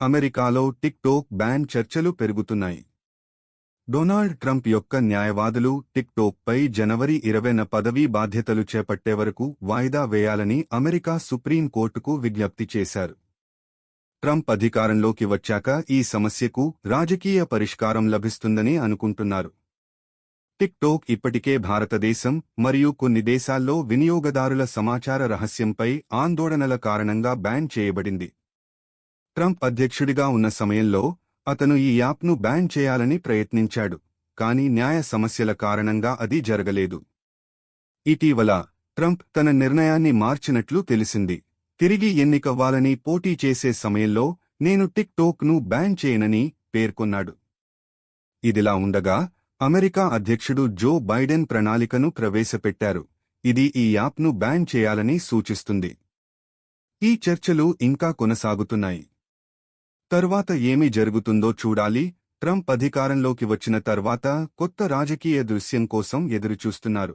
అమెరికాలో tick took ban చర్చలు పెరుగుతున్నాయి. డొనాల్డ్ ట్రంప్ యొక్క న్యాయవాదులు టిక్ టోక్పై జనవరి ఇరవైన పదవీ బాధ్యతలు చేపట్టే వరకు వాయిదా వేయాలని అమెరికా సుప్రీం కోర్టుకు విజ్ఞప్తి చేశారు. ట్రంప్ అధికారంలోకి వచ్చాక ఈ సమస్యకు రాజకీయ పరిష్కారం లభిస్తుందని అనుకుంటున్నారు. టిక్ టోక్ ఇప్పటికే భారతదేశం మరియు కొన్ని దేశాల్లో వినియోగదారుల సమాచార రహస్యంపై ఆందోళనల కారణంగా బ్యాన్ చేయబడింది. ట్రంప్ అధ్యక్షుడిగా ఉన్న సమయంలో అతను ఈ యాప్ను బ్యాన్ చేయాలని ప్రయత్నించాడు కానీ న్యాయ సమస్యల కారణంగా అది జరగలేదు. ఇటీవల ట్రంప్ తన నిర్ణయాన్ని మార్చినట్లు తెలిసింది. తిరిగి ఎన్నికవ్వాలని పోటీ చేసే సమయంలో నేను టిక్ను బ్యాన్ చేయనని పేర్కొన్నాడు. ఇదిలా ఉండగా అమెరికా అధ్యక్షుడు జో బైడెన్ ప్రణాళికను ప్రవేశపెట్టారు. ఇది ఈ యాప్ను బ్యాన్ చేయాలని సూచిస్తుంది. ఈ చర్చలు ఇంకా కొనసాగుతున్నాయి. తర్వాత ఏమి జరుగుతుందో చూడాలి. ట్రంప్ అధికారంలోకి వచ్చిన తర్వాత కొత్త రాజకీయ దృశ్యం కోసం ఎదురుచూస్తున్నారు.